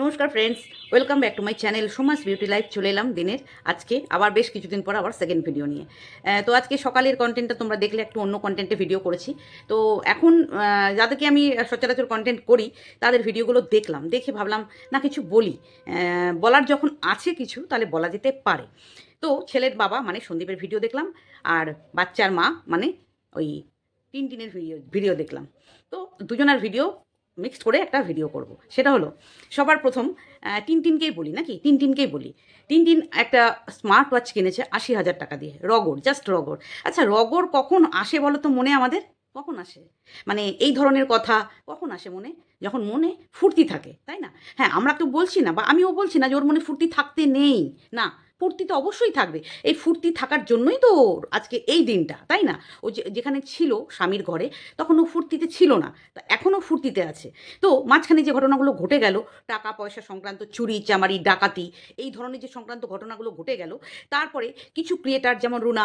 নমস্কার friends welcome back to my channel Soma's beauty life চলে এলাম দিনের আজকে, আবার বেশ কিছুদিন পর আবার সেকেন্ড ভিডিও নিয়ে। তো আজকে সকালের কন্টেন্টটা তোমরা দেখলে, একটু অন্য কন্টেন্টে ভিডিও করেছি। তো এখন যাদেরকে আমি সচরাচর কন্টেন্ট করি, তাদের ভিডিওগুলো দেখলাম, দেখে ভাবলাম, না, কিছু বলি। বলার যখন আছে কিছু, তাহলে বলা যেতে পারে। তো ছেলের বাবা মানে সন্দীপের ভিডিও দেখলাম, আর বাচ্চার মা মানে ওই তিন দিনের ভিডিও ভিডিও দেখলাম। তো দুজনের ভিডিও মিক্সড করে একটা ভিডিও করব। সেটা হলো, সবার প্রথম টিনটিনকেই বলি নাকি? টিনটিনকেই বলি। টিনটিন একটা স্মার্ট ওয়াচ কিনেছে আশি হাজার টাকা দিয়ে, রগর জাস্ট রগর। আচ্ছা রগর কখন আসে বলো তো মনে আমাদের? কখন আসে? মানে এই ধরনের কথা কখন আসে মনে? যখন মনে ফুর্তি থাকে, তাই না? হ্যাঁ আমরা তো বলছি না বা আমিও বলছি না যে ওর মনে ফুর্তি থাকতে নেই। না ফুর্তি তো অবশ্যই থাকবে। এই ফুর্তি থাকার জন্যই তো ওর আজকে এই দিনটা, তাই না? ও যেখানে ছিল স্বামীর ঘরে, তখন ও ফুর্তিতে ছিল না। তা এখনও ফুর্তিতে আছে। তো মাঝখানে যে ঘটনাগুলো ঘটে গেল, টাকা, পয়সা সংক্রান্ত চুরি, চামারি, ডাকাতি, এই ধরনের যে সংক্রান্ত ঘটনাগুলো ঘটে গেল, তারপরে কিছু ক্রিয়েটার যেমন রুনা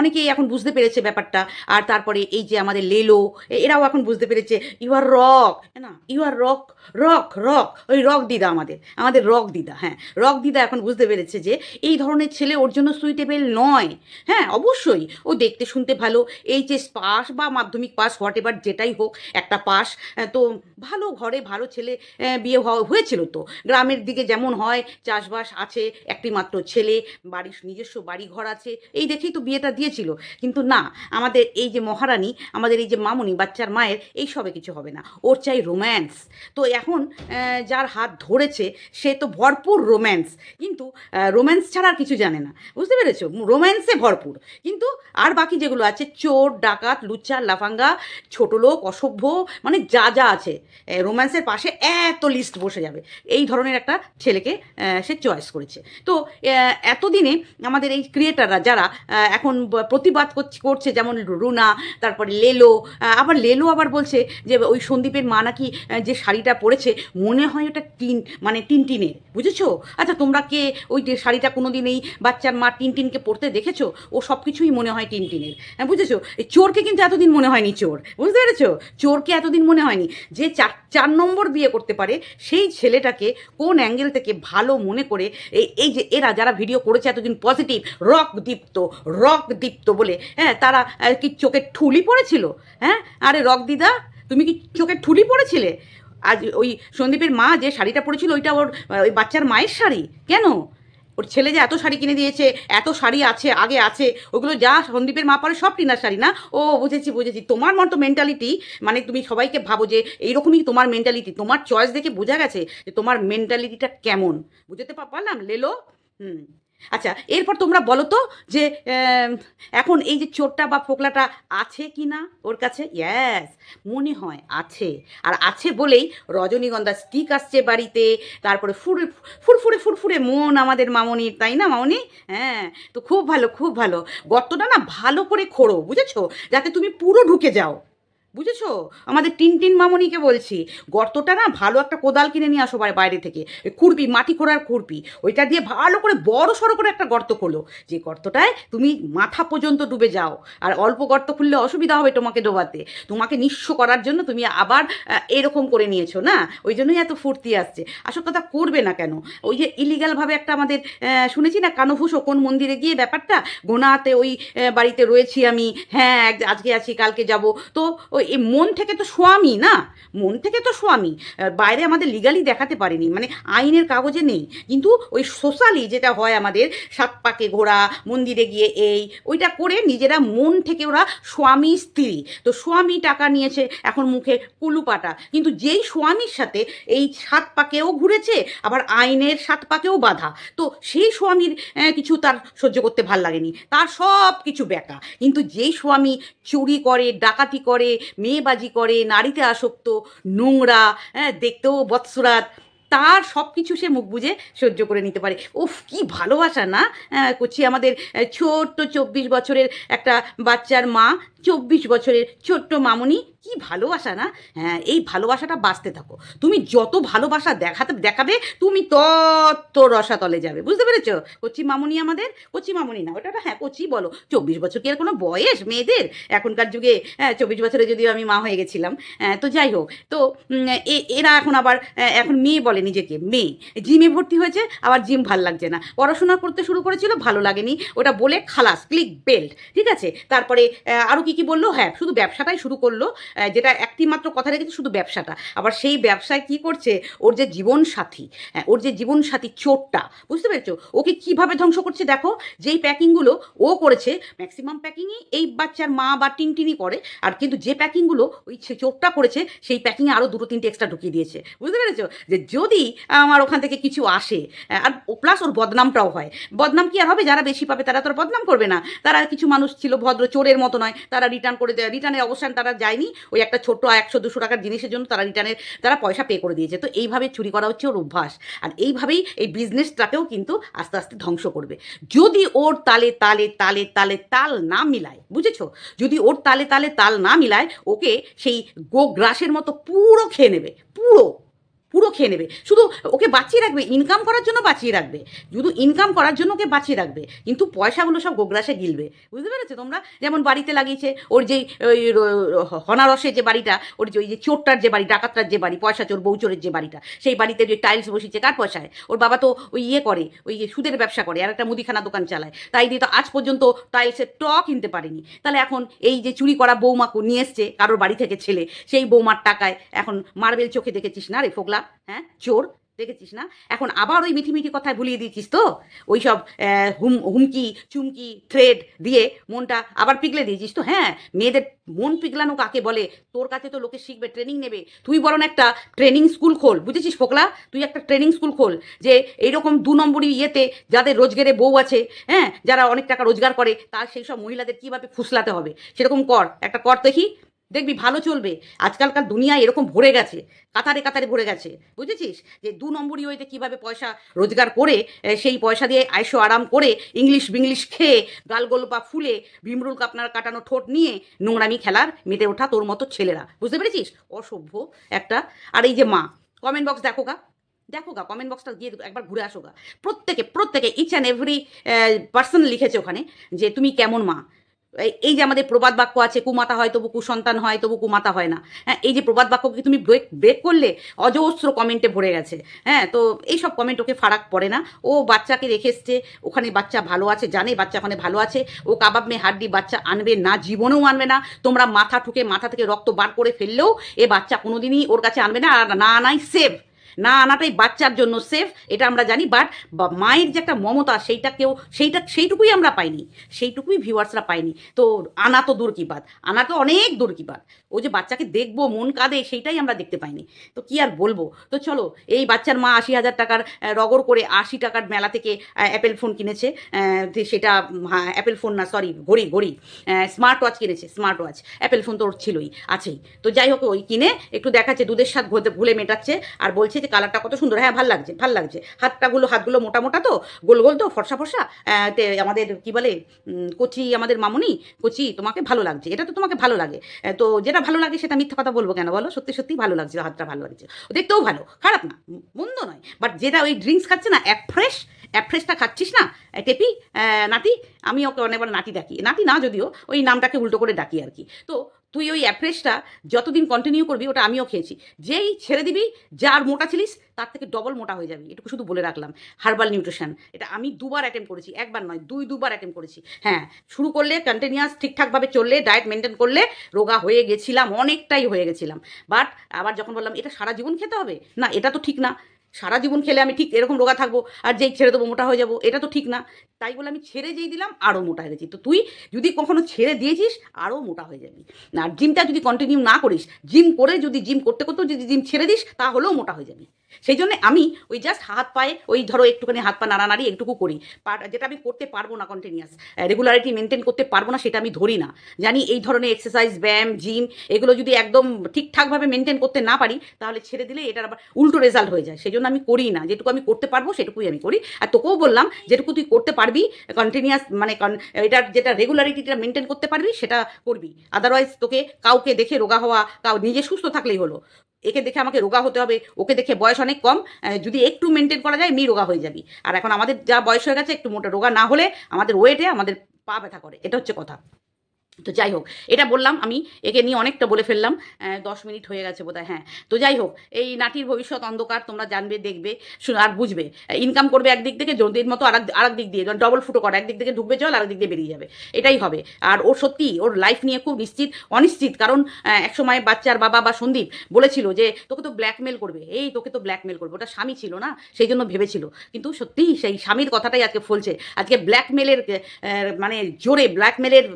অনেকেই এখন বুঝতে পেরেছে ব্যাপারটা। আর তারপরে এই যে আমাদের লেলো এরাও এখন বুঝতে পেরেছে ইউ আর রক না? You are rock rock rock ওই রক দিদা আমাদের আমাদের রক দিদা হ্যাঁ। রক দিদা এখন বুঝতে পেরেছে যে এই ধরনের ছেলে ওর জন্য সুইটেবল নয়। হ্যাঁ অবশ্যই। ও দেখতে শুনতে ভালো। এইচএস পাস বা মাধ্যমিক পাস হোয়াট এভার যেটাই হোক, একটা পাস তো ভালো ঘরে ভালো ছেলে বিয়ে হওয়া হয়েছিল তো। গ্রামের দিকে যেমন হয়, চাষবাস আছে, একটি মাত্র ছেলে, বাড়ির নিজস্ব বাড়ি ঘর আছে, এই দেখেই তো বিয়েটা দিয়েছিল। কিন্তু না, আমাদের এই যে মহারানী, আমাদের এই যে মামুনি, বাচ্চার মায়ের, এই সবে কিছু হবে না। ওর চাই রোম্যান্স তো এখন যার হাত ধরেছে, সে তো ভরপুর রোম্যান্স কিন্তু রোম্যান্স ছাড়া আর কিছু জানে না। বুঝতে পেরেছ? রোম্যান্সে ভরপুর। কিন্তু আর বাকি যেগুলো আছে, চোর, ডাকাত, লুচ্চা, লাফাঙ্গা, ছোট লোক, অসভ্য মানে যা যা আছে রোম্যান্সের পাশে এত লিস্ট বসে যাবে। এই ধরনের একটা ছেলেকে সে চয়েস করেছে। তো এতদিনে আমাদের এই ক্রিয়েটাররা যারা এখন প্রতিবাদ করছে- যেমন রুনা, তারপরে লেলো আবার লেলো আবার বলছে যে, ওই সন্দীপের মা নাকি যে শাড়িটা পরেছে, মনে হয় ওটা টিন মানে টিনটিনের। বুঝেছ? আচ্ছা তোমরা কে? ওই যে শাড়িটা কোনো দিন এই বাচ্চার মা টিনটিনকে পরতে দেখেছ? ও সব কিছুই মনে হয় টিনটিনের। হ্যাঁ বুঝেছ? এই চোরকে কিন্তু এতদিন মনে হয়নি চোর। বুঝতে পেরেছ? চোরকে এতদিন মনে হয়নি। যে চার চার নম্বর বিয়ে করতে পারে, সেই ছেলেটাকে কোন অ্যাঙ্গেল থেকে ভালো মনে করে এই এই যে এরা যারা ভিডিও করেছে এতদিন positive, rock Dipto rock Dipto বলে হ্যাঁ তারা কি চোখে ঠুলি পড়েছিল? হ্যাঁ আরে রক দিদা, তুমি কি চোখে ঠুলি পড়েছিলে? আজ ওই সন্দীপের মা যে শাড়িটা পরেছিল, ওইটা ওর ওই বাচ্চার মায়ের শাড়ি। কেন? ওর ছেলে যে এত শাড়ি কিনে দিয়েছে, এত শাড়ি আছে, আগে আছে, ওগুলো যা সন্দীপের মা পরে সব টিনার শাড়ি না? ও বুঝেছি বুঝেছি। তোমার মতো মেন্টালিটি মানে তুমি সবাইকে ভাবো যে এইরকমই তোমার মেন্টালিটি তোমার চয়েস দেখে বোঝা গেছে যে তোমার মেন্টালিটিটা কেমন। বুঝতে পারলাম? লেলো? হুম। আচ্ছা এরপর তোমরা বলো তো যে এখন এই যে চোরটা বা ফোকলাটা আছে কি না ওর কাছে? ইয়াস মনে হয় আছে। আর আছে বলেই রজনীগন্ধা স্টিক আসছে বাড়িতে, তারপরে ফুরে ফুরফুরে ফুরফুরে মন আমাদের মামনির, তাই না মামনি? হ্যাঁ তো খুব ভালো খুব ভালো। গর্তটা না ভালো করে খোড়ো, বুঝেছ? যাতে তুমি পুরো ঢুকে যাও। বুঝেছ? আমাদের টিনটিন মামনিকে বলছি, গর্তটা না ভালো একটা কোদাল কিনে নিয়ে আসো বাইরে থেকে। খুরপি, মাটি খোঁড়ার খুরপি। ওইটা দিয়ে ভালো করে বড় সড়ো করে একটা গর্ত খোলো। যে গর্তটায় তুমি মাথা পর্যন্ত ডুবে যাও। আর অল্প গর্ত খুললে অসুবিধা হবে তোমাকে ডোবাতে। তোমাকে নিঃস্ব করার জন্য তুমি আবার এরকম করে নিয়েছো না? ওই জন্যই এত ফুর্তি আসছে। আসল কথা করবে না কেন? ওই যে ইলিগালভাবে একটা আমাদের শুনেছি না কানভূষো কোন মন্দিরে গিয়ে ব্যাপারটা? গোনাতে ওই বাড়িতে রয়েছি আমি। হ্যাঁ আজকে আছি, কালকে যাব। তো ওই এই মন থেকে তো স্বামী না? মন থেকে তো স্বামী। বাইরে আমাদের লিগালি দেখাতে পারিনি। মানে আইনের কাগজে নেই। কিন্তু ওই সোশ্যালি যেটা হয় আমাদের, সাত পাকে ঘোরা, মন্দিরে গিয়ে এই, ওইটা করে নিজেরা মন থেকে ওরা স্বামী স্ত্রী। তো স্বামী টাকা নিয়েছে এখন মুখে কুলুপাটা কিন্তু যেই স্বামীর সাথে এই সাত পাকেও ঘুরেছে, আবার আইনের সাত পাকেও বাধা। তো সেই স্বামীর কিছু তার সহ্য করতে ভালো লাগেনি। তার সব কিছু ব্যাকা কিন্তু যেই স্বামী চুরি করে, ডাকাতি করে মেয়েবাজি করে নারীতে আসক্ত নোংরা হ্যাঁ দেখতেও বৎসরাত তার সব কিছু সে মুখ বুঝে সহ্য করে নিতে পারে। উফ কি ভালোবাসা না? আহ, করছি আমাদের ছোট্ট চব্বিশ বছরের একটা বাচ্চার মা চব্বিশ বছরের ছোট্ট মামুনি কি ভালোবাসা না? হ্যাঁ এই ভালোবাসাটা বাঁচতে থাকো। তুমি যত ভালোবাসা দেখাতে দেখাবে তুমি তত রসাতলে যাবে। বুঝতে পেরেছ? কচি মামুনি আমাদের? কচি মামুনি না ওটা হ্যাঁ কচি বলো। চব্বিশ বছর কি আর কোনো বয়স মেয়েদের? এখনকার যুগে হ্যাঁ চব্বিশ বছরে যদিও আমি মা হয়ে গেছিলাম হ্যাঁ, তো যাই হোক তো এরা এখন আবার এখন মেয়ে বলে নিজেকে মেয়ে। জিমে ভর্তি হয়েছে আবার জিম ভালো লাগছে না। পড়াশোনা করতে শুরু করেছিল ভালো লাগেনি। ওটা বলে খালাস ক্লিক বেল্ট ঠিক আছে? তারপরে আরও কি কি বলল? হ্যাঁ শুধু ব্যবসাটাই শুরু করল। যেটা একটি মাত্র কথা রেখেছে শুধু ব্যবসাটা। আবার সেই ব্যবসায় কি করছে? ওর যে জীবন সাথী হ্যাঁ, ওর যে জীবন সাথী চোরটা বুঝতে পেরেছ? ওকে কীভাবে ধ্বংস করছে দেখো? যেই প্যাকিংগুলো ও করেছে ম্যাক্সিমাম প্যাকিংই এই বাচ্চার মা বা টিনটিনি করে আর কিন্তু যে প্যাকিংগুলো ওই চোরটা করেছে সেই প্যাকিংয়ে আরও দুটো তিনটে এক্সট্রা ঢুকিয়ে দিয়েছে। বুঝতে পেরেছ? যে যদি আমার ওখান থেকে কিছু আসে আর প্লাস ওর বদনামটাও হয়। বদনাম কি আর হবে? যারা বেশি পাবে তারা তো বদনাম করবে না। তারা কিছু মানুষ ছিল ভদ্র চোরের মতো নয়। তারা রিটার্ন করে দেয়। রিটার্নের অবস্থান তারা যায়নি। ওই একটা ছোট একশো দুশো টাকার জিনিসের জন্য তারা রিটার্নের, তারা পয়সা পে করে দিয়েছে। তো এইভাবে চুরি করা হচ্ছে ওর অভ্যাস। আর এইভাবেই এই বিজনেসটাকেও কিন্তু আস্তে আস্তে ধ্বংস করবে। যদি ওর তালে তালে তালে তালে তাল না মিলায়, বুঝেছ? যদি ওর তালে তালে তাল না মিলায়, ওকে সেই গো গ্রাসের মতো পুরো খেয়ে নেবে। পুরো। পুরো খেয়ে নেবে। শুধু ওকে বাঁচিয়ে রাখবে ইনকাম করার জন্য বাঁচিয়ে রাখবে। শুধু ইনকাম করার জন্য ওকে বাঁচিয়ে রাখবে। কিন্তু পয়সাগুলো সব গোগ্রাসে গিলবে। বুঝতে পেরেছ তোমরা? যেমন বাড়িতে লাগিয়েছে, ওর যেই, ওই, র- হনারসে যে বাড়িটা, ওর যে, ওই যে চোরটার যে বাড়ি, ডাকাতটার যে বাড়ি, পয়সা চোর, বউ চোরের যে বাড়িটা, সেই বাড়িতে যে টাইলস বসিয়েছে, কার পয়সায়? ওর বাবা তো ওই ইয়ে করে, ওই সুদের ব্যবসা করে, আর একটা মুদিখানা দোকান চালায়। তাই দিয়ে তো আজ পর্যন্ত টাইলসের ট কিনতে পারেনি। তাহলে এখন এই যে চুরি করা বৌমাকে নিয়ে এসছে, কারোর বাড়ি থেকে ছেলে, সেই বৌমার টাকায় এখন মার্বেল চোখে দেখেছিস না রে ফোগলা? হ্যাঁ? চোর, দেখেছিস না? এখন আবার ওই মিঠি মিঠি কথায় ভুলিয়ে দিয়েছিস তো? ওই সব হুম, হুমকি, চুমকি থ্রেড দিয়ে মনটা আবার পিগলে দিয়েছিস তো? হ্যাঁ মেয়েদের মন পিগলানো কাকে বলে? তোর কাছে তো লোকে শিখবে ট্রেনিং নেবে। তুই বরং একটা ট্রেনিং স্কুল খোল, বুঝেছিস ফোকলা? তুই একটা ট্রেনিং স্কুল খোল যে এইরকম দু নম্বরই ইয়েতে যাদের রোজগারে বউ আছে হ্যাঁ? যারা অনেক টাকা রোজগার করে, তার সেই সব মহিলাদের কীভাবে ফুসলাতে হবে? সেরকম কর, একটা কর দেখি। দেখবি ভালো চলবে। আজকালকার দুনিয়া এরকম ভরে গেছে। কাতারে কাতারে ভরে গেছে। বুঝেছিস? যে দু নম্বরই ওইতে কীভাবে পয়সা রোজগার করে সেই পয়সা দিয়ে আয়সো আরাম করে, ইংলিশ বিংলিশ খেয়ে, গালগোলপা ফুলে, ভীমরুল কাপনার কাটানো ঠোঁট নিয়ে নোংরামি খেলার মেতে ওঠা তোর মতো ছেলেরা। বুঝতে পেরেছিস? অসভ্য একটা। আর এই যে মা কমেন্ট বক্স দেখো গা। দেখো গা কমেন্ট বক্সটা গিয়ে একবার ঘুরে আসো গা। প্রত্যেকে প্রত্যেকে ইচ অ্যান্ড এভরি পার্সন লিখেছে ওখানে যে তুমি কেমন মা। এই- যে আমাদের প্রবাদ বাক্য আছে, কুমাতা হয় তবু কুসন্তান হয়, তবু কুমাতা হয় না। হ্যাঁ এই যে প্রবাদ বাক্যকে তুমি ব্রেক ব্রেক করলে অজস্র কমেন্টে ভরে গেছে। হ্যাঁ তো এই সব কমেন্ট ওকে ফারাক পড়ে না। ও বাচ্চাকে রেখে এসছে, ওখানে বাচ্চা ভালো আছে, জানে বাচ্চা ওখানে ভালো আছে। ও কাবাব মে হাড্ডি বাচ্চা আনবে না, জীবনেও আনবে না। তোমরা মাথা ঠুকে মাথা থেকে রক্ত বার করে ফেললেও এ বাচ্চা কোনোদিনই ওর কাছে আনবে না। আর না আনাই সেভ না আনাটাই বাচ্চার জন্য সেফ এটা আমরা জানি বাট মায়ের যে একটা মমতা, সেইটা কেউ, সেইটা, সেইটুকুই আমরা পাইনি, সেইটুকুই ভিউয়ার্সরা পাইনি। তো আনা তো দূর কি বাদ আনা তো অনেক দূর কি বাদ ও যে বাচ্চাকে দেখব, মন কাঁদে, সেইটাই আমরা দেখতে পাইনি। তো কি আর বলব? তো চলো, এই বাচ্চার মা আশি হাজার টাকার রগর করে আশি টাকার মেলা থেকে অ্যাপেল ফোন কিনেছে সেটা অ্যাপেল ফোন না সরি ঘড়ি ঘড়ি স্মার্ট ওয়াচ কিনেছে স্মার্ট ওয়াচ অ্যাপেল ফোন তো ওর ছিলই, আছেই। তো যাই হোক, ওই কিনে, একটু দেখাচ্ছে, দুধের স্বাদ ঘুরে ভুলে মেটাচ্ছে, আর বলছে যে কালারটা কত সুন্দর। হ্যাঁ ভালো লাগছে ভালো লাগছে। হাতটাগুলো, হাতগুলো মোটা মোটা তো? গোল গোল তো? ফর্সা ফর্সা? তে, আমাদের কি বলে কচি আমাদের মামুনি? কচি তোমাকে ভালো লাগছে। এটা তো তোমাকে ভালো লাগে। তো যেটা ভালো লাগে সেটা মিথ্যা কথা বলব কেন বলো? সত্যি সত্যি ভালো লাগছে, হাতটা ভালো লাগছে। দেখতেও ভালো, খারাপ না মন্দ নয়। বাট যেটা ওই ড্রিঙ্কস খাচ্ছে না অ্যাফ্রেশ অ্যাফ্রেশটা খাচ্ছিস না টেপি নাতি? আমি ওকে অনেকবার নাতি ডাকি। নাতি না যদিও, ওই নামটাকে উল্টো করে ডাকি আর কি। তো তুই ওই অ্যাপ্রেসটা যতদিন কন্টিনিউ করবি, ওটা আমিও খেয়েছি। যেই ছেড়ে দিবি, যার মোটা ছিলিস, তার থেকে ডবল মোটা হয়ে যাবি। এটুকু শুধু বলে রাখলাম। হার্বাল নিউট্রিশন এটা আমি দুবার অ্যাটেম্প করেছি, একবার নয়, দুই, দুবার অ্যাটেম্প করেছি। হ্যাঁ শুরু করলে কন্টিনিউয়াস ঠিকঠাকভাবে চললে ডায়েট মেনটেন করলে, রোগা হয়ে গেছিলাম, অনেকটাই হয়ে গেছিলাম। বাট আবার যখন বললাম, এটা সারা জীবন খেতে হবে? না, এটা তো ঠিক না। সারা জীবন খেলে আমি ঠিক এরকম রোগা থাকব আর যেই ছেড়ে দেবো মোটা হয়ে যাব, এটা তো ঠিক না। তাই বলে আমি ছেড়ে যেই দিলাম আরও মোটা হয়ে গেছি। তো তুই যদি কখনো ছেড়ে দিয়েছিস আরও মোটা হয়ে যাবি। আর জিমটা যদি কন্টিনিউ না করিস জিম করে যদি জিম করতে করতেও যদি জিম ছেড়ে দিস, তাহলেও মোটা হয়ে যাবি। সেই জন্য আমি ওই জাস্ট হাত পায়ে, ওই ধরো একটুখানি হাত পা নাড়ানাড়ি একটুকু করি। যেটা আমি করতে পারব না কন্টিনিউয়াস রেগুলারিটি মেনটেন করতে পারব না, সেটা আমি ধরি না। জানি এই ধরনের এক্সারসাইজ ব্যায়াম জিম এগুলো যদি একদম ঠিকঠাকভাবে মেনটেন করতে না পারি, তাহলে ছেড়ে দিলে এটার আবার উল্টো রেজাল্ট হয়ে যায়। সেই জন্য আমি করি না। যেটুকু আমি করতে পারব, সেটুকুই আমি করি। আর তোকেও বললাম, যেটুকু তুই করতে পারবি কন্টিনিউয়াস মানে এটার যেটা রেগুলারিটিটা মেনটেন করতে পারবি, সেটা করবি। আদারওয়াইজ তোকে কাউকে দেখে রোগা হওয়া, কাউ নিজে সুস্থ থাকলেই হলো। একে দেখে আমাকে রোগা হতে হবে, ওকে দেখে বয়স অনেক কম যদি একটু মেনটেন করা যায় এমনি রোগা হয়ে যাবি। আর এখন আমাদের যা বয়স হয়ে গেছে, একটু মোটা, রোগা না হলে আমাদের ওয়েটে আমাদের পা ব্যথা করে। এটা হচ্ছে কথা। তো যাই হোক, এটা বললাম আমি, একে নিয়ে অনেকটা বলে ফেললাম দশ মিনিট হয়ে গেছে বোধহয় হ্যাঁ। তো যাই হোক, এই নাটির ভবিষ্যৎ অন্ধকার তোমরা জানবে, দেখবে আর বুঝবে। ইনকাম করবে একদিক থেকে জলদির মতো আর আরেক দিক দিয়ে ডবল ফুটো করে, একদিক থেকে ঢুকবে জল, আরেক দিক দিয়ে বেরিয়ে যাবে। এটাই হবে। আর ওর সত্যি, ওর লাইফ নিয়ে খুব নিশ্চিত, অনিশ্চিত, কারণ একসময় বাচ্চার বাবা বা সন্দীপ বলেছিল যে, তোকে তো ব্ল্যাকমেল করবে। এই তোকে তো ব্ল্যাকমেল করবে। ওটা স্বামী ছিল না, সেই জন্য ভেবেছিল। কিন্তু সত্যিই সেই স্বামীর কথাটাই আজকে ফলছে। আজকে ব্ল্যাকমেলের মানে জোরে ব্ল্যাকমেলের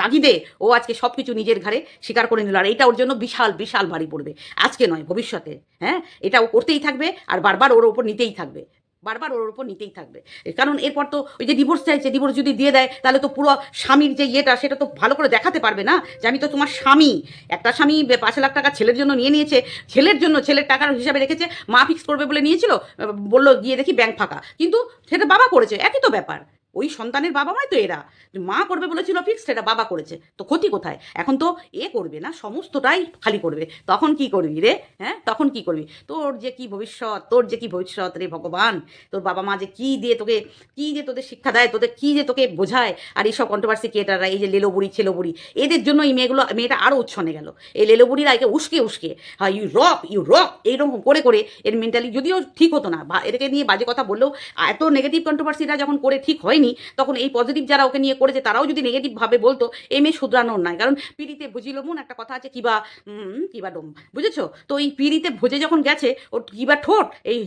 তাগিদে ও আজকে সব কিছু নিজের ঘাড়ে স্বীকার করে নিল, আর এটা ওর জন্য বিশাল বিশাল ভারী পড়বে। আজকে নয়, ভবিষ্যতে হ্যাঁ? এটা ও করতেই থাকবে, আর বারবার ওর ওপর নিতেই থাকবে। বারবার ওর ওপর নিতেই থাকবে। কারণ এরপর তো ওই যে ডিভোর্স চাইছে ডিভোর্স যদি দিয়ে দেয়, তাহলে তো পুরো স্বামীর যে ইয়েটা, সেটা তো ভালো করে দেখাতে পারবে না যে আমি তো তোমার স্বামী। একটা স্বামী পাঁচ লাখ টাকা ছেলের জন্য নিয়ে নিয়েছে, ছেলের জন্য ছেলের টাকার হিসাবে রেখেছে, মা ফিক্স করবে বলে নিয়েছিল, বলল, গিয়ে দেখি ব্যাংক ফাঁকা। কিন্তু সেটা বাবা করেছে, একই তো ব্যাপার। ওই সন্তানের বাবা মাই তো এরা। মা করবে বলেছিল ফিক্স এটা বাবা করেছে। তো ক্ষতি কোথায়? এখন তো এ করবে না, সমস্তটাই খালি করবে। তখন কি করবি রে? হ্যাঁ? তখন কি করবি? তোর যে কি ভবিষ্যৎ? তোর যে কি ভবিষ্যৎ রে ভগবান? তোর বাবা মা যে কি দিয়ে তোকে, কি যে তোদের শিক্ষা দেয়? তোদের কি যে তোকে বোঝায়? আর এইসব কন্ট্রোভার্সি ক্রিয়েটাররা এই যে লেলো বুড়ি ছেলো বুড়ি এদের জন্য এই মেয়েগুলো, মেয়েটা আরও উচ্ছনে গেল। এই লেলো বুড়িরা একে উস্কে উস্কে হ্যাঁ ইউ রক ইউ রক এইরকম করে করে এর মেন্টালি যদিও ঠিক হতো না, বা এদেরকে নিয়ে বাজে কথা বললেও এত নেগেটিভ কন্ট্রোভার্সিরা যখন করে ঠিক হয়নি তখন এই পজিটিভ যারা ওকে নিয়ে করেছে তারাও যদি নেগেটিভ ভাবে বলতো, এই মেয়ে শুধরানোর নাই। কারণ পিড়িতে বুঝিল মন একটা কথা আছে, কিবা কিবা ডোম, বুঝেছ? তো এই পিড়িতে ভোজে যখন গেছে, ওর কিবা ঠোঁট, এই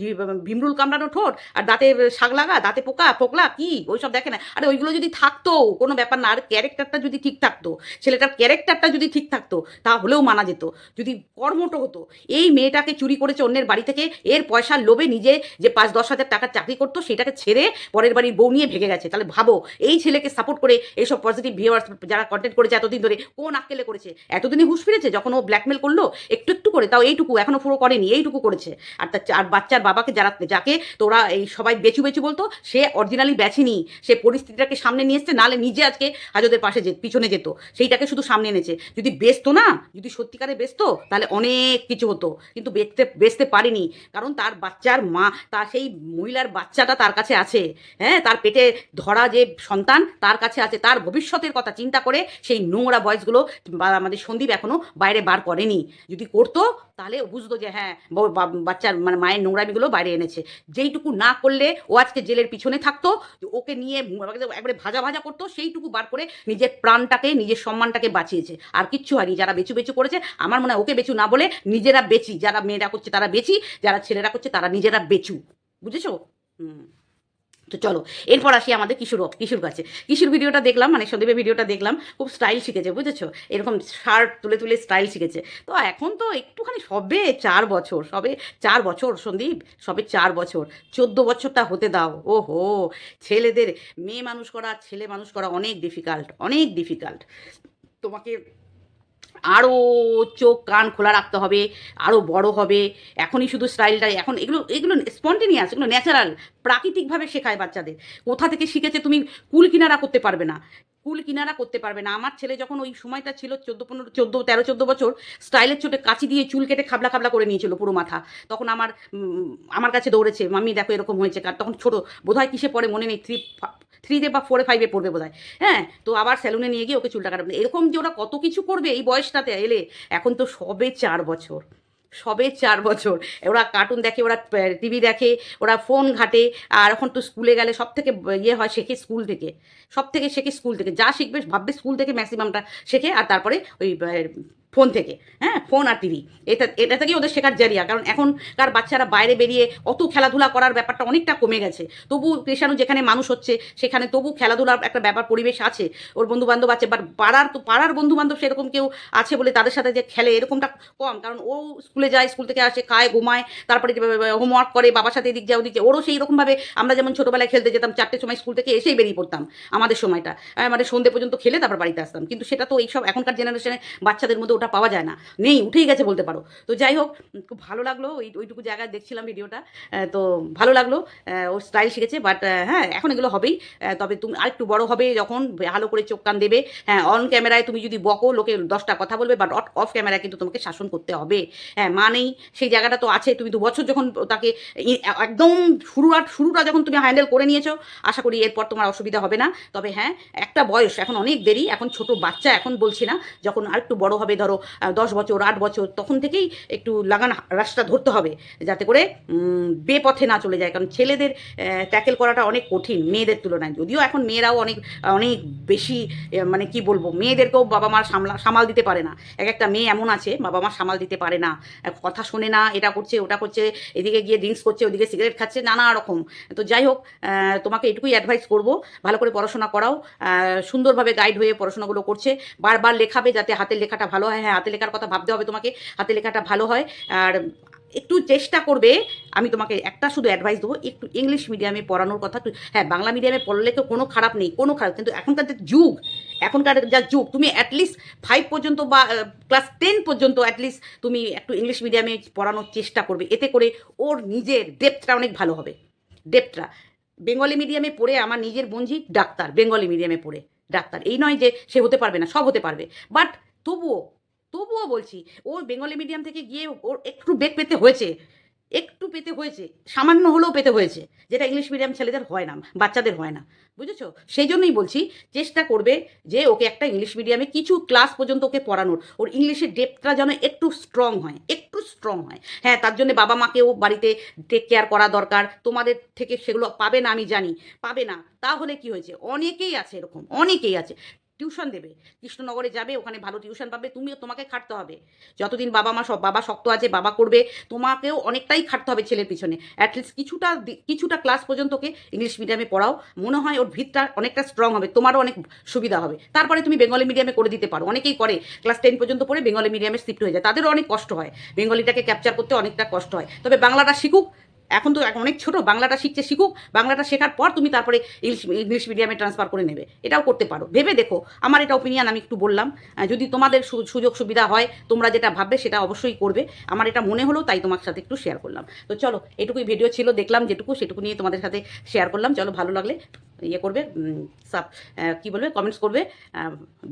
ভীমরুল কামড়ানো ঠোঁট, আর দাঁতে শাক লাগা, দাঁতে পোকা পোকলা কি? ওইসব দেখে না। আরে ওইগুলো যদি থাকতো, কোনো ব্যাপার না। আর ক্যারেক্টারটা যদি ঠিক থাকতো, ছেলেটার ক্যারেক্টারটা যদি ঠিক থাকতো, তাহলেও মানা যেত। যদি কর্মটো হতো, এই মেয়েটাকে চুরি করেছে অন্যের বাড়ি থেকে, এর পয়সার লোভে নিজে যে পাঁচ দশ হাজার টাকার চাকরি করতো, সেটাকে ছেড়ে পরের বাড়ির বউ নিয়ে ভেগে গেছে। তাহলে ভাবো, এই ছেলেকে সাপোর্ট করে এইসব পজিটিভ ভিউয়ার্স যারা কন্টেন্ট করেছে এতদিন ধরে, কোন আক্কেলে করেছে? এতদিনই হুশ ফিরেছে যখন ও ব্ল্যাকমেল করল? একটু একটু করে, তাও এইটুকু, এখনও পুরো করেনি, এইটুকু করেছে। আর তার আর বাচ্চার বাবাকে যারা, যাকে তোরা এই সবাই বেচু বেচু বলতো, সে অরিজিনালি বেচেনি সে পরিস্থিতিটাকে সামনে নিয়ে এসছে নাহলে নিজে আজকে হাজদের পাশে যে, পিছনে যেত। সেইটাকে শুধু সামনে এনেছে। যদি বেচতো না, যদি সত্যিকারে বেচতো, তাহলে অনেক কিছু হতো। কিন্তু বেচতে বেচতে পারেনি। কারণ তার বাচ্চার মা, তার সেই মহিলার বাচ্চাটা তার কাছে আছে। হ্যাঁ তার পেটে ধরা যে সন্তান তার কাছে আছে, তার ভবিষ্যতের কথা চিন্তা করে সেই নোংরা ভয়েসগুলো আমাদের সন্দীপ এখনও বাইরে বার করেনি। যদি করতো, তাহলে বুঝতো যে হ্যাঁ বাচ্চার মানে মায়ের নোংরামিগুলো বাইরে এনেছে। যেইটুকু না করলে ও আজকে জেলের পিছনে থাকতো ওকে নিয়ে একবারে ভাজা ভাজা করতো, সেইটুকু বার করে নিজের প্রাণটাকে, নিজের সম্মানটাকে বাঁচিয়েছে। আর কিচ্ছু হয়নি, যারা বেচু বেচু করেছে, আমার মনে হয় ওকে বেচু না বলে নিজেরা বেচি, যারা মেয়েরা করছে তারা বেচি, যারা ছেলেরা করছে তারা নিজেরা বেচু। বুঝেছ? হুম। তো চলো, এরপর আসি আমাদের কিশোর কিশোর কাছে। কিশোর ভিডিওটা দেখলাম মানে সন্দীপের ভিডিওটা দেখলাম, খুব স্টাইল শিখেছে, বুঝেছ? এরকম শার্ট তুলে তুলে স্টাইল শিখেছে। তো এখন তো একটুখানি সবে চার বছর, সবে চার বছর, সন্দীপ, সবে চার বছর, চোদ্দ বছরটা হতে দাও ও হো ছেলেদের, মেয়ে মানুষ করা, ছেলে মানুষ করা অনেক ডিফিকাল্ট অনেক ডিফিকাল্ট তোমাকে আরও চোখ কান খোলা রাখতে হবে আরও বড় হবে। এখনই শুধু স্টাইলটা এখন এগুলো এগুলো স্পন্টেনিয়াস, এগুলো ন্যাচারাল, প্রাকৃতিকভাবে শেখায় বাচ্চাদের। কোথা থেকে শিখেছে তুমি কুল কিনারা করতে পারবে না। কুল কিনারা করতে পারবে না। আমার ছেলে যখন ওই সময়টা ছিল চোদ্দ, পনেরো, চোদ্দ, তেরো, চোদ্দ বছর স্টাইলের চোটে কাঁচি দিয়ে চুল কেটে খাবলা খাবলা করে নিয়েছিল পুরো মাথা। তখন আমার আমার কাছে দৌড়েছে, মাম্মি, দেখো এরকম হয়েছে। কার তখন ছোটো, বোধহয় কিসে পড়ে মনে নেই থ্রি থ্রিতে বা ফোরে ফাইভে পড়বে বোধহয়। হ্যাঁ তো আবার স্যালুনে নিয়ে গিয়ে ওকে চুলটা কাটাবে এরকম যে ওরা কত কিছু করবে এই বয়সটাতে এলে, এখন তো সবে চার বছর। সবে চার বছর। ওরা কার্টুন দেখে, ওরা টিভি দেখে, ওরা ফোন ঘাটে, আর এখন তো স্কুলে গেলে সব থেকে ইয়ে হয় শেখে স্কুল থেকে। সব থেকে শেখে স্কুল থেকে। যা শিখবে, ভাববে স্কুল থেকে ম্যাক্সিমামটা শেখে, আর তারপরে ওই ফোন থেকে হ্যাঁ? ফোন আর টিভি। এটা এটা থেকেই ওদের শেখার জারিয়া। কারণ এখনকার বাচ্চারা বাইরে বেরিয়ে অত খেলাধুলা করার ব্যাপারটা অনেকটা কমে গেছে। তবু কৃষাণু যেখানে মানুষ হচ্ছে সেখানে তবু খেলাধুলার একটা ব্যাপার পরিবেশ আছে। ওর বন্ধু বান্ধব আছে বাট পাড়ার তো পাড়ার বন্ধু বান্ধব সেরকম কেউ আছে বলে তাদের সাথে যে খেলে এরকমটা কম। কারণ ও স্কুলে যায় স্কুল থেকে আসে খায় ঘুমায় তারপরে হোমওয়ার্ক করে বাবার সাথে এদিক যায় ওদিক যায় ওরও সেই রকমভাবে আমরা যেমন ছোটোবেলায় খেলতে যেতাম চারটের সময় স্কুল থেকে এসেই বেরিয়ে পড়তাম আমাদের সময়টা। আহ, মানে সন্ধে পর্যন্ত খেলে তারপর বাড়িতে আসতাম। কিন্তু সেটা তো এইসব এখনকার জেনারেশনে বাচ্চাদের মধ্যে ওটা পাওয়া যায় না। নেই, উঠেই গেছে বলতে পারো। তো যাই হোক, খুব ভালো লাগল ওই, ওইটুকু জায়গায় দেখছিলাম ভিডিওটা। তো ভালো লাগল ওর স্টাইল শিখেছে বাট হ্যাঁ এখন এগুলো হবেই। তবে তুমি আরেকটু বড় হবে যখন ভালো করে চোখ কান দেবে। হ্যাঁ অন ক্যামেরায় তুমি যদি বকো, লোকে দশটা কথা বলবে বাট অফ ক্যামেরায় কিন্তু তোমাকে শাসন করতে হবে। হ্যাঁ মা নেই, সেই জায়গাটা তো আছে, তুমি দু বছর যখন তাকে একদম শুরু আর, শুরুটা যখন তুমি হ্যান্ডেল করে নিয়েছো, আশা করি এরপর তোমার অসুবিধা হবে না। তবে হ্যাঁ একটা বয়স, এখন অনেক দেরি, এখন ছোট বাচ্চা, এখন বলছি না, যখন আর একটু বড় হবে, ধরো দশ বছর, আট বছর, তখন থেকেই একটু লাগান রাস্তা ধরতে হবে। যাতে করে বেপথে না চলে যায়। কারণ ছেলেদের ট্যাকেল করাটা অনেক কঠিন মেয়েদের তুলনায়। যদিও এখন মেয়েরাও অনেক অনেক বেশি মানে কি বলব, মেয়েদেরকেও বাবা মার সামলা, সামাল দিতে পারে না। এক একটা মেয়ে এমন আছে, বাবা মা সামাল দিতে পারে না। কথা শোনে না, এটা করছে, ওটা করছে, এদিকে গিয়ে ড্রিঙ্কস করছে, ওদিকে সিগারেট খাচ্ছে, নানা রকম। তো যাই হোক তোমাকে এটুকুই অ্যাডভাইস করব, ভালো করে পড়াশোনা করাও। সুন্দরভাবে গাইড হয়ে পড়াশোনাগুলো করছে। বারবার লেখাবে যাতে হাতের লেখাটা ভালো হয়। হ্যাঁ হাতে লেখার কথা ভাবতে হবে তোমাকে, হাতে লেখাটা ভালো হয়। আর একটু চেষ্টা করবে, আমি তোমাকে একটা শুধু অ্যাডভাইস দেবো, একটু ইংলিশ মিডিয়ামে পড়ানোর কথা হ্যাঁ বাংলা মিডিয়ামে পড়লে তো কোনো খারাপ নেই, কোনো খারাপ, কিন্তু এখনকার যে যুগ, এখনকার যা যুগ, তুমি অ্যাটলিস্ট ফাইভ পর্যন্ত বা ক্লাস টেন পর্যন্ত অ্যাটলিস্ট তুমি একটু ইংলিশ মিডিয়ামে পড়ানোর চেষ্টা করবে, এতে করে ওর নিজের ডেপথটা অনেক ভালো হবে। ডেপথটা বেঙ্গলি মিডিয়ামে পড়ে আমার নিজের বঞ্জি ডাক্তার বেঙ্গলি মিডিয়ামে পড়ে, ডাক্তার। এই নয় যে সে হতে পারবে না, সব হতে পারবে। বাট তবুও তবুও বলছি, ওর বেঙ্গলি মিডিয়াম থেকে গিয়ে ওর একটু বেগ পেতে হয়েছে, একটু পেতে হয়েছে, সামান্য হলেও পেতে হয়েছে, যেটা ইংলিশ মিডিয়াম ছেলেদের হয় না, বাচ্চাদের হয় না, বুঝেছ? সেই জন্যই বলছি, চেষ্টা করবে যে ওকে একটা ইংলিশ মিডিয়ামে কিছু ক্লাস পর্যন্ত ওকে পড়ানোর, ওর ইংলিশের ডেপটা যেন একটু স্ট্রং হয়, একটু স্ট্রং হয়। হ্যাঁ তার জন্য বাবা মাকেও বাড়িতে টেক কেয়ার করা দরকার, তোমাদের থেকে সেগুলো পাবে না আমি জানি, পাবে না। তাহলে কি হয়েছে? অনেকেই আছে এরকম, অনেকেই আছে। টিউশন দেবে। কৃষ্ণনগরে যাবে, ওখানে ভালো টিউশন পাবে, তুমিও তোমাকে খাটতে হবে। যতদিন বাবা মা সব, বাবা শক্ত আছে, বাবা করবে, তোমাকেও অনেকটাই খাটতে হবে ছেলের পিছনে। অ্যাটলিস্ট কিছুটা কিছুটা ক্লাস পর্যন্ত ওকে ইংলিশ মিডিয়ামে পড়াও। মনে হয় ওর ভিতটা অনেকটা স্ট্রং হবে, তোমারও অনেক সুবিধা হবে। তারপরে তুমি বেঙ্গলি মিডিয়ামে করে দিতে পারো। অনেকেই করে ক্লাস টেন পর্যন্ত পড়ে বেঙ্গলি মিডিয়ামে শিফট হয়ে যায়। তাদেরও অনেক কষ্ট হয়। বেঙ্গলিটাকে ক্যাপচার করতে অনেকটা কষ্ট হয়। তবে বাংলাটা শিখুক এখন তো অনেক ছোট, বাংলাটা শিখছে শিখুক, বাংলাটা শেখার পর তুমি তারপরে ইংলিশ ইংলিশ মিডিয়ামে ট্রান্সফার করে নেবে। এটাও করতে পারো। ভেবে দেখো। আমার এটা ওপিনিয়ন আমি একটু বললাম। যদি তোমাদের সুযোগ সুবিধা হয়, তোমরা যেটা ভাববে সেটা অবশ্যই করবে। আমার এটা মনে হলো, তাই তোমার সাথে একটু শেয়ার করলাম। তো চলো, এটুকুই ভিডিও ছিল, দেখলাম যেটুকু, সেটুকু নিয়ে তোমাদের সাথে শেয়ার করলাম। চলো, ভালো লাগলে ইয়ে করবে সাব কী বলবে কমেন্টস করবে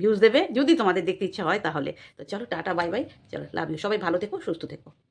ভিউজ দেবে। যদি তোমাদের দেখতে ইচ্ছা হয় তাহলে। তো চলো, টাটা বাই বাই চলো লাভ ইউ সবাই ভালো থেকো, সুস্থ থেকো।